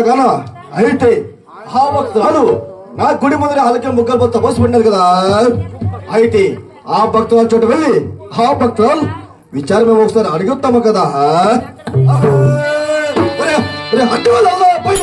బయలుదేరి అయితే ఆ భక్తులు నా గుడి ముందర అలకే ముగ్గురు తపస్సు పోసిపడినారు కదా అయితే ఆ భక్తుల చోట వెళ్ళి ఆ భక్తులు విచారం ఒకసారి అడుగుతాము కదా ఒరే, ఒరే, అడ్డు వాళ్ళ పైన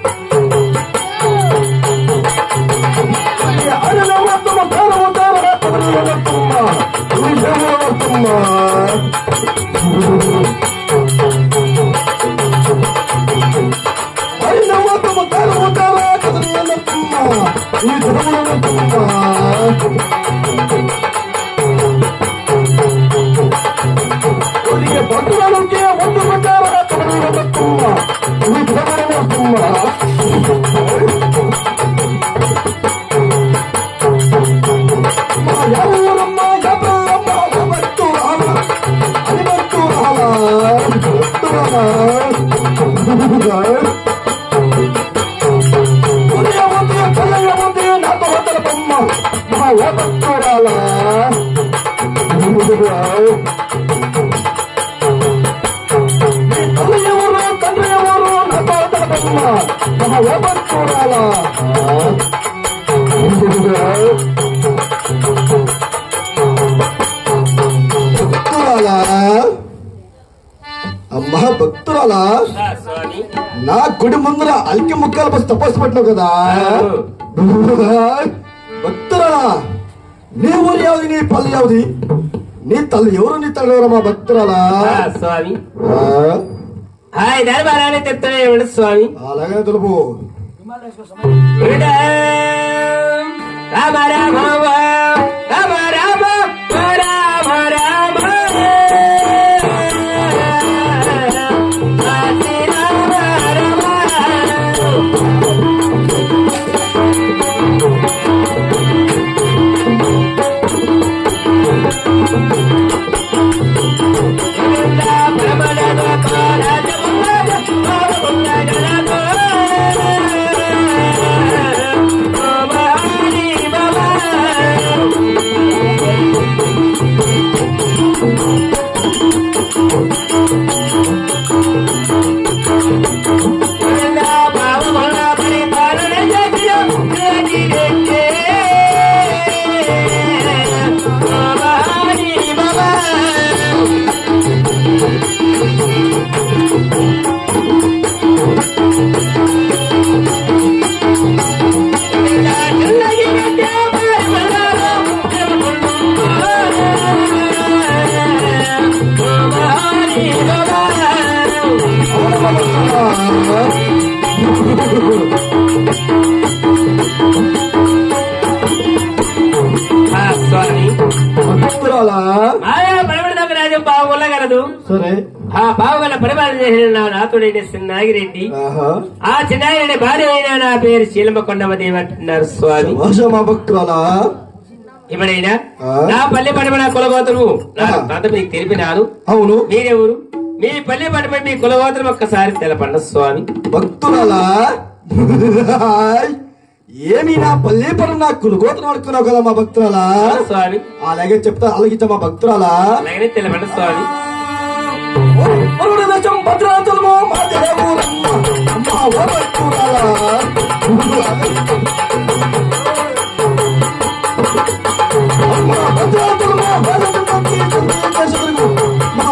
ఎవరు తండ్రి ఎవరు చూడాలా భక్తురాలా అమ్మా భక్తురాలా నా గుడి ముందర అల్కి ముక్కల పసి తపస్సు పట్టినావు కదా? భక్తురాలా నీ ఊరు యావది నీ పల్లె యావది? నీ తల్లి ఎవరు నీ తల్లి మా భక్తురాలా? స్వామి. హాయ్ స్వామి. అలాగే తెలుపు. రామ రామ ఆ బావగల పరిపాలన చేసిన నా నాతుడైన ఆ చిన్నాగిరెడ్డి భార్య అయిన నా పేరు శీలమ కొండమదేవి అంటున్నారు స్వామి ఇప్పుడైనా? నా పల్లె కులగోత్రము. నా. తాత మీకు తెలిపినాను. అవును. మీరెవరు మీ పల్లె పడమని మీ కులగోత్రం ఒక్కసారి తెలపండి స్వామి. భక్తురాలా? ఏమి నా పల్లె పడు నా కులుగోతను అడుక్కున్నావు కదా మా భక్తురాలా స్వామి. అలాగే చెప్తా అలాగే మా భక్తురాలా? అలాగనే తెలపండి స్వామి. మరుడు భద్రాచలము మా దేవురమ్మ మా ఓ భక్తురాలా అమ్మ మా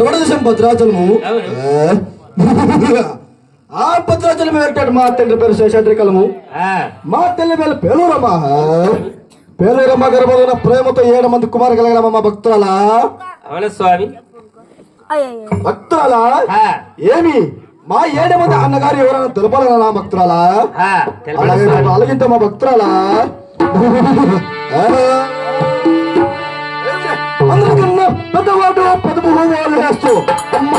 మాది పర్వత దేశం భద్రాచలము? ఆ భద్రాచలం ఏంటాడు మా తండ్రి పేరు శేషాద్రికలము ఆ. మా తల్లి పేరు పేలూరమ్మ పేలూరమ్మ గర్భంలో ప్రేమతో ఏడు మంది కుమారు కలిగిన మా భక్తురాల? స్వామి? భక్తురాల ఏమి మా ఏడు మంది అన్నగారు ఎవరైనా తెలపాలన్నా నా భక్తురాల అలాగే మా భక్తురాల అందరికన్నా పెద్దవాడు Vamos lá.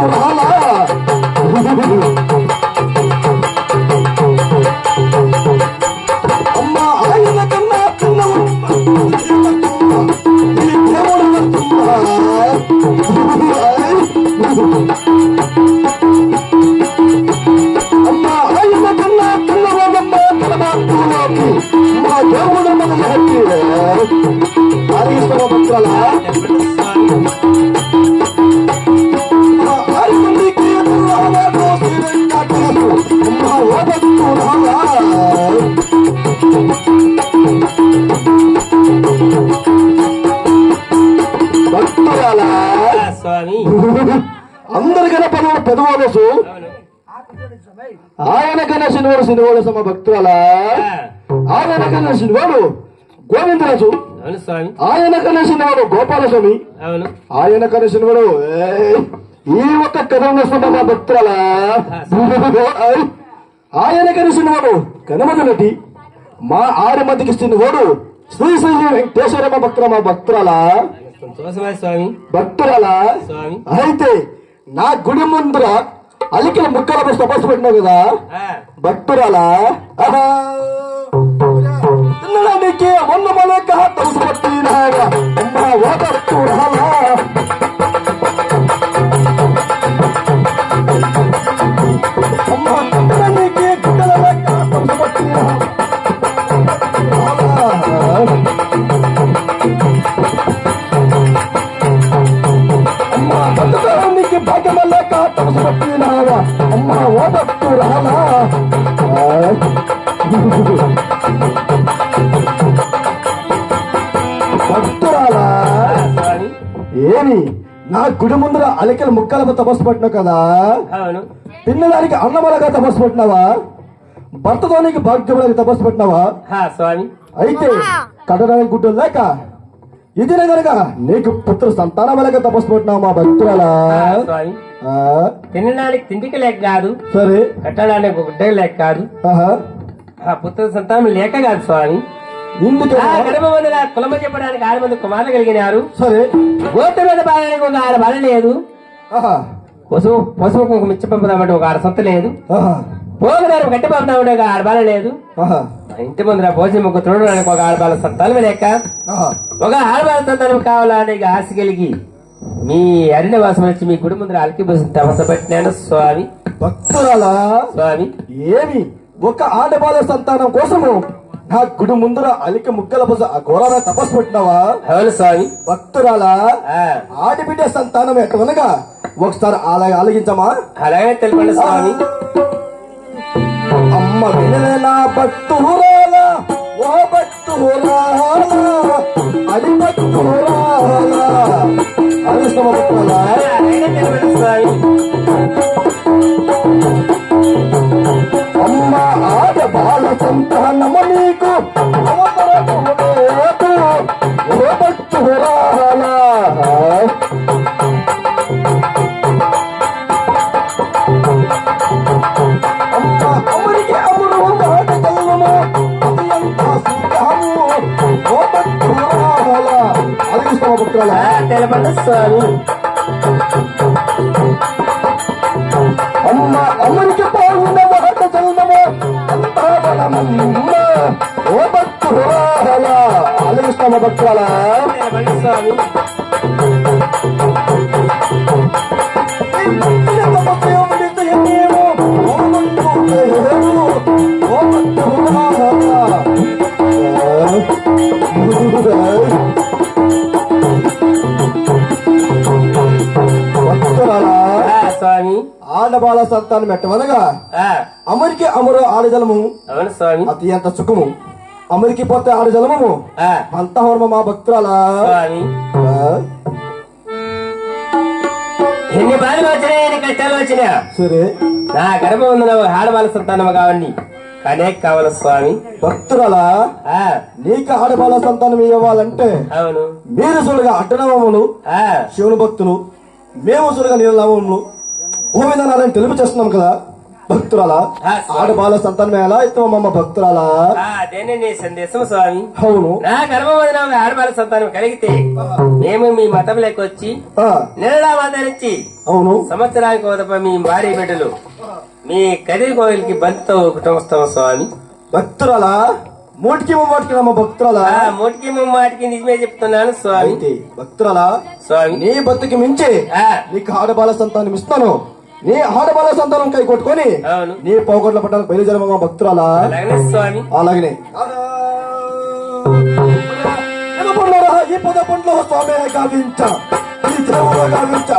ఓ ఆయన కన్నా శనివాడు శనివాడు సమ భక్తురాల. ఆ, ఆయన కన్నా శనివాడు గోవిందరాజు. ఆయన కన్నా శనివాడు గోపాలస్వామి. ఆయన కన్నా శనివాడు ఈ ఒక్క కథ వస్తున్న మా భక్తురాల. ఏయ్, ఆయన కన్నా శనివాడు కనుమతి నటి మా ఆరు మందికి శనివాడు శ్రీ శ్రీ వెంకటేశ్వర మా భక్తుల మా భక్తురాల స్వామి. భక్తురాల. అయితే నా గుడి ముందర అలికిన ముక్కల తపస్సు పెట్టినావు కదా ఆ, భక్తురాలా ఆహా. తినడానికి మొన్న మొలక తలుసు పట్టినాగా అమ్మ బతకడానికి భాగ్యమ లేక తలుసు పట్టినాగా అమ్మ ఓ భక్తురాలా భక్తురాలా ఆ, స్వామి ఏమి? నా గుడి ముందర అలికల ముక్కలకు తపస్సు పట్టినావు కదా? అవును. తినడానికి అన్నమలగా తపస్సు పెట్టినావా? భర్తతోనికి భాగ్యములకు తపస్సు పెట్టినావా? స్వామి. అయితే కట్టడానికి గుడ్డలు లేక ఇది గనక. నీకు పుత్ర సంతానమలగా తపస్సు పెట్టినావు మా భక్తురాలా. స్వామి. తినడానికి తిండికి లేక కాదు సరే. కట్టడానికి ఒక గుడ్డ లేక కాదు. ఆ పుత్ర సంతానం లేక కాదు స్వామి. మంది కులమ చెప్పడానికి ఆరు మంది కుమారులు కలిగినారు. సరే. గోత్ర మీద బాలడానికి ఒక ఆరు బల లేదు. పశువు పశువు కుంకుమ ఇచ్చి పంపుదామంటే ఒక ఆరు సొత్తు లేదు. పోగదారు గట్టి పంపుదామంటే ఒక ఆరు బల లేదు ఆ ఇంటి ముందర భోజనం ఒక చూడడానికి ఒక ఆరు బాల సంతానం లేక ఒక ఆరు బాల సంతానం కావాలని ఆశ కలిగి మీ అరణ్యవాసం వచ్చి మీ గుడి ముందర అలికి తమస పెట్టినాను స్వామి. భక్తురాలా? స్వామి. ఏమి? ఒక ఆడబాల సంతానం కోసము నా గుడి ముందర అలిక ముక్కల బుస ఘోరాన తపస్సు పెట్టినావా? అవును స్వామి. భక్తురాలా? ఆ, ఆడబిడ్డ సంతానం ఎట్టవనగా ఒకసారి అలా ఆలగించమా అలాగే తెలుపండి స్వామి. అమ్మ వినలేనా భక్తురాలా ఓ భక్తురాలా అది భక్తురాలా అదృష్టమ భక్తురాలా ఆ, స్వామి అమ్మ అమ్మనికి పాల్గొన్న మాట చల్లము అంతా బలమమ్మ ఓ భక్తురాల ఆలయిస్తామ భక్తురాల తెలపండి స్వామి ఆడబాల సంతానం పెట్టవనగా ఆ, అమరికి అమరు ఆడజలము అవును స్వామి. అతి ఎంత సుఖము. అమరికి పోతే ఆడజలము అంత హోర్మ మా భక్తురాల. ఎన్ని బాధలు వచ్చినాయి ఎన్ని కష్టాలు వచ్చినా సరే. నా గర్భం ఉంది ఆడవాళ్ళ సంతానం కావండి కనే కావాలి స్వామి. భక్తురాల నీకు ఆడబాల సంతానం ఇవ్వాలంటే అవును. మీరు చూడగా అడ్డనామములు ఆ, శివుని భక్తులు మేము చూడగా గోవిందనారాయణ తెలుపు చేస్తున్నాం కదా భక్తురాల. ఆడబాల సంతానం ఎలా ఇస్తామమ్మ భక్తురాల? ఆ, అదేనే నీ సందేశం స్వామి. అవును. నా గర్భం వదిన ఒక ఆడవాళ్ళ సంతానం కలిగితే మేము మీ మతంలోకి వచ్చి ఆ, నెలలా అవును. సంవత్సరానికి ఒక మీ భార్య బిడ్డలు మీ కదిరి కోవిలికి బంతితో ఒకటం వస్తాం స్వామి. భక్తురాల? మూటికి ముమ్మాటికి నమ్మ భక్తురాల? మూటికి ముమ్మాటికి నిజమే చెప్తున్నాను స్వామి. భక్తురాల? స్వామి. నీ బతుకి మించి ఆ, నీకు ఆడబాల సంతానం ఇస్తాను నీ ఆడబాల సంతానం కై కొట్టుకొని నీ పోగొట్ల పట్టాలకు బయలుదేరమ్మ భక్తురాల? అలాగనే? ఈ పద పండ్లో స్వామి గావించ. ఈ దేవుడు గావించ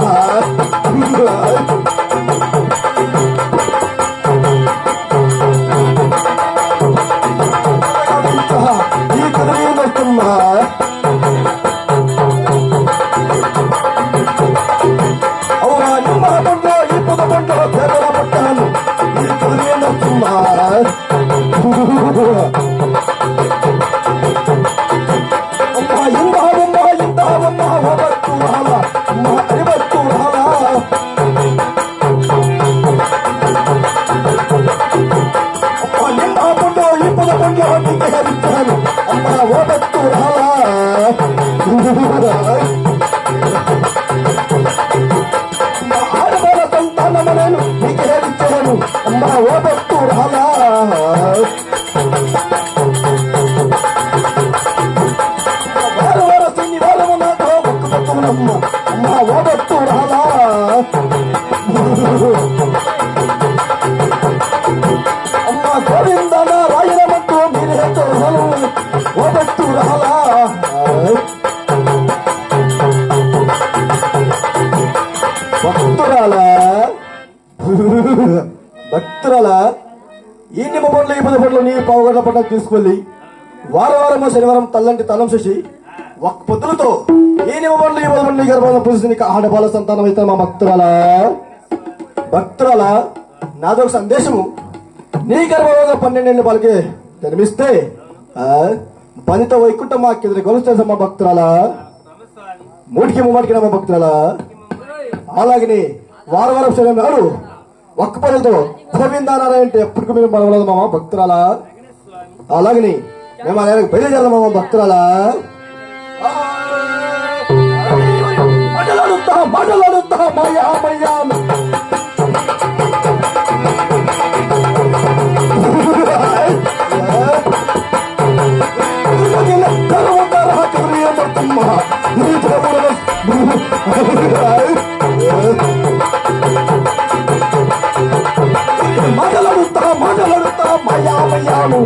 పక్కమునమ్మ అమ్మ ఓబట్టు రాలా అమ్మ గోవిందన రాయనమంటూ మీరే తోహలు ఓబట్టు రాలా భక్తురాల భక్తురాల ఈ నిమ్మపండ్లు ఈ పదపండ్లు నీ పావుగడ్ల పట్ల తీసుకెళ్ళి వారం వారము శనివారం తల్లంటి తలం చేసి ఒక్క పొద్దులతో ఈ నిమ్మపండ్లు ఈ తల్లి ఈ గర్భాలను ఆడబాల సంతానం అయితే మా భక్తురాల. భక్తురాల నాదొక సందేశము. నీ గర్భంలో పన్నెండేళ్ళు పలికి జన్మిస్తే ఆ, వైకుంఠం మా కింద కొలుస్తుంది మా భక్తురాల. మూటికి ముమ్మడికి మా భక్తుల అలాగే వారం వారం శని నాడు ఒక్క పనులతో గోవిందానారాయణ అంటే ఎప్పటికీ మేము పడవలేదు మామ భక్తురాలా. అలాగని మేము అలాగే బయలుదేరాలి మామ భక్తురాలా. మాటలాడుతా మాటలాడుతా మయా మయాను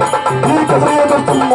ఈ కథ ఉలి